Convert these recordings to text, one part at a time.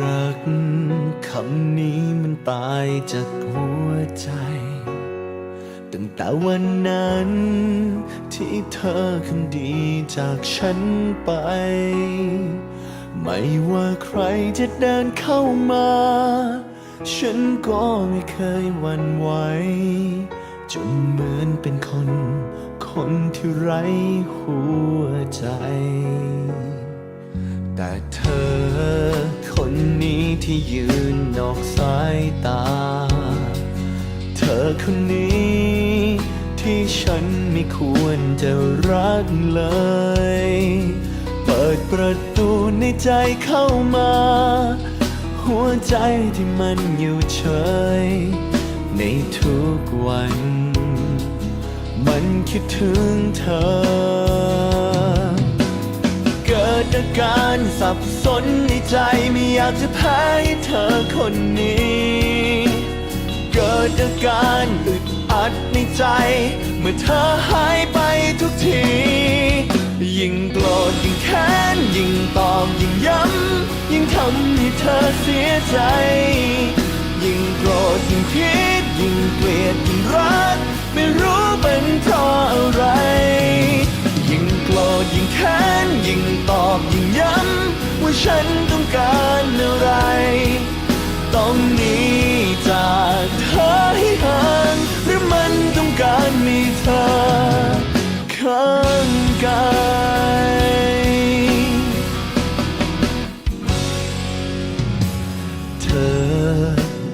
รักคำนี้มันตายจากหัวใจ ตั้งแต่วันนั้น ที่เธอคนดีจากฉันไป ไม่ว่าใครจะเดินเข้ามา ฉันก็ไม่เคยหวั่นไหวจนเหมือนเป็นคน คนที่ไร้หัว คนนี้ ที่ฉันไม่ควรจะรักเลย เปิดประตูในใจเข้ามา หัวใจที่มันอยู่เฉย ในทุกวัน มันคิดถึงเธอ เกิดอาการสับสนในใจไม่อยากจะแพ้ให้เธอคนนี้ กิดอาการอึดอัดในใจ เมื่อเธอหายไปทุกที ยิ่งโกรธยิ่งแค้นยิ่งตอบยิ่งย้ำยิ่งทำให้เธอเสียใจ ยิ่งโกรธยิ่งคิดยิ่งเกลียดยิ่งรัก ไม่รู้เป็นเพราะอะไร ยิ่งโกรธยิ่งแค้นยิ่งตอบยิ่งย้ำว่าฉัน กายเธอ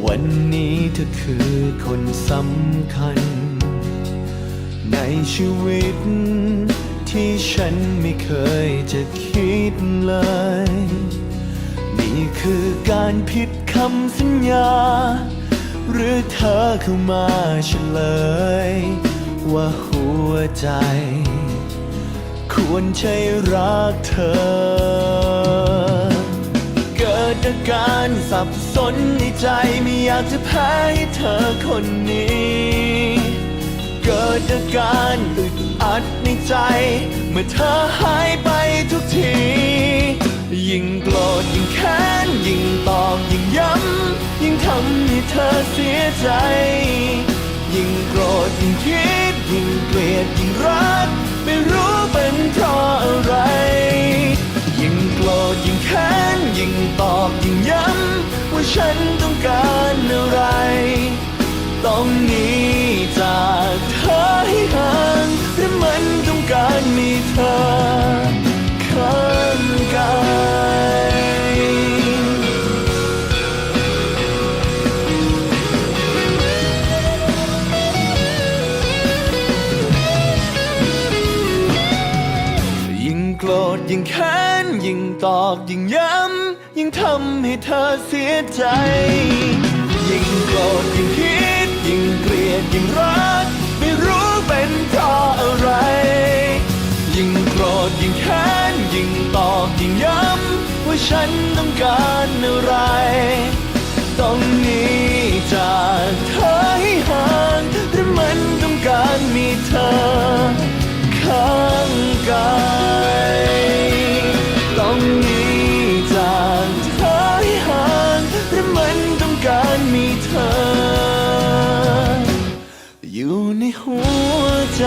วันนี้เธอคือคนสำคัญ ในชีวิต ที่ฉันไม่เคยจะคิดเลย นี่คือการผิดคำสัญญา หรือเธอเข้ามาเฉลย ว่าหัวใจ ควรใช่รักเธอ เกิดอาการสับสนในใจไม่อยากจะแพ้ให้เธอคนนี้ เกิดอาการอึดอัดในใจ เมื่อเธอหายไปทุกที ยิ่งโกรธยิ่งแค้นยิ่งตอบยิ่งย้ำยิ่งทำให้เธอเสียใจ ยิ่งโกรธยิ่งคิด ยิ่งย้ำว่าฉันต้องการอะไร ต้องหนีจากเธอให้ห่างหรือมันต้องการมีเธอข้างกายยิ่งโกรธยิ่งแค้นยิ่งตอกยิ่งย้ำ ยิ่งทำให้เธอเสียใจ ยิ่งโกรธยิ่งคิด ยิ่งเกลียดยิ่งรัก ไม่รู้เป็นเพราะอะไร ยิ่งโกรธยิ่งแค้นยิ่งตอกยิ่งย้ำว่าฉันต้องการอะไร อยู่ในหัวใจ